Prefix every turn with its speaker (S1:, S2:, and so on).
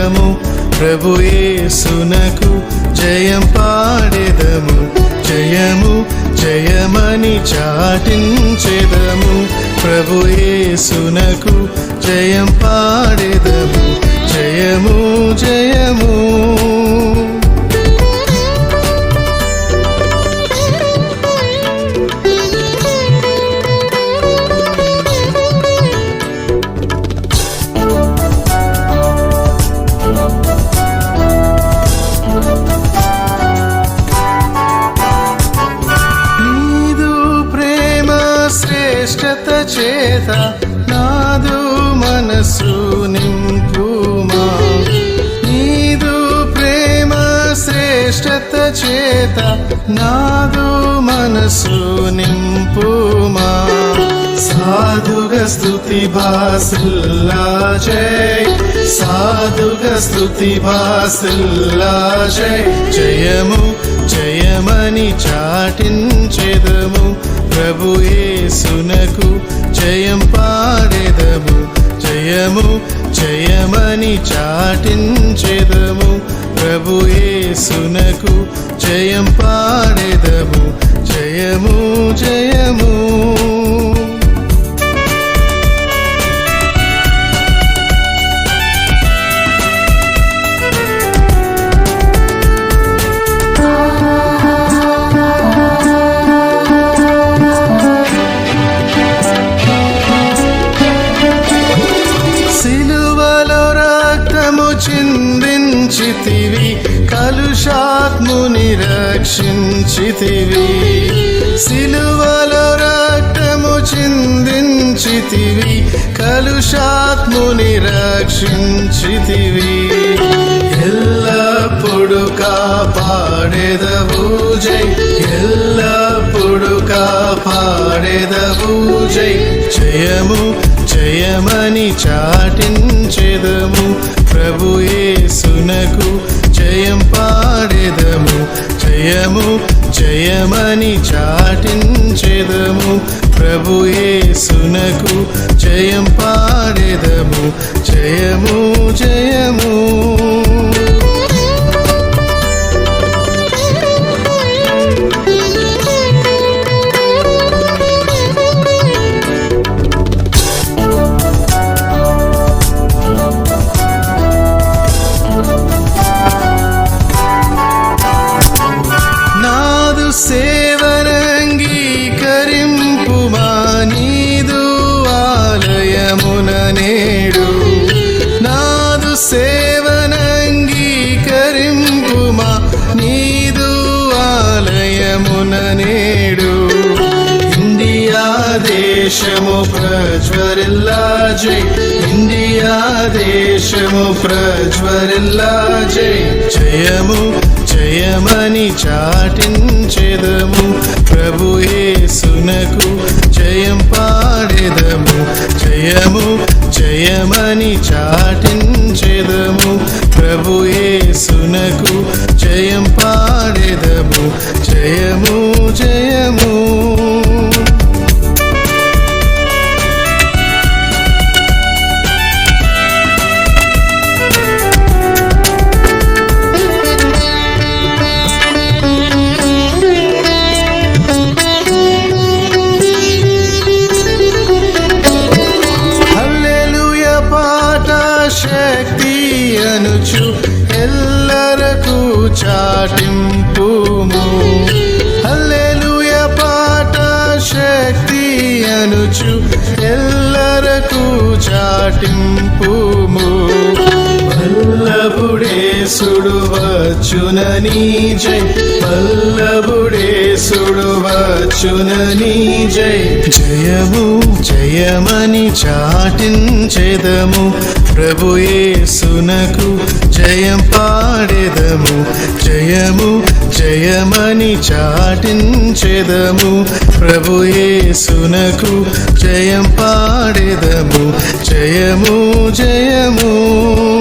S1: చాటించెదము ప్రభు యేసునకు జయం పాడెదము. జయము జయమని చాటించెదము. ప్రభు యేసునకు జయం పాడెదము. శ్రేష్టత చేత నాదు మనసు నింపుమా నీదు ప్రేమ శ్రేష్టత చేత నాదు మనసు నింపుమా సాధుగ స్తుతి బాసిల్లా జై. సాధుగ స్తుతి బాసిల్లా జై. జయము జయమని చాటించే యేసునకు జయం పాడెదము. జయము జయమని చాటించెదము. ప్రభు యేసునకు జయం పాడెదము. జయము జయము. ఆత్ముని రక్షించితివి. సిలువలో రక్తము చిందించితివి. కలుషాత్ముని రక్షించితివి. ఎల్లప్పుడు కాపాడేదవు జై. ఎల్లప్పుడు కాపాడేదవు జై. జయము జయమని చాటించెదము. ప్రభుయే సునకు జయం చేదము. జయము జయమని చాటించెదము. ప్రభుయే సునకు జయం పాడెదము జయము జయము. దేశమున నేడు ఇండియా దేశము ప్రజ్వరిల్లా జై. ఇండియా దేశము ప్రజ్వరిల్లా జై. జయము జయమని చాటించెదము. ప్రభు యేసునకు జయం పాడెదము. జయము జయమని చాటించెదము. ప్రభు యేసునకు జయం పా జయము జయము చాటింపుము హల్లెలూయ పాట శక్తి అనుచు ఎల్లరకు చాటింపు. వల్లభుడేసుడు వచ్చునని జై. వల్లభుడేసుడు వచ్చునని జై. జయము జయమని చాటించెదము. ప్రభుయే సునకు జయం పాడెదము. జయము జయమని చాటించెదము. ప్రభుయే సునకు జయం పాడెదము. జయము జయము.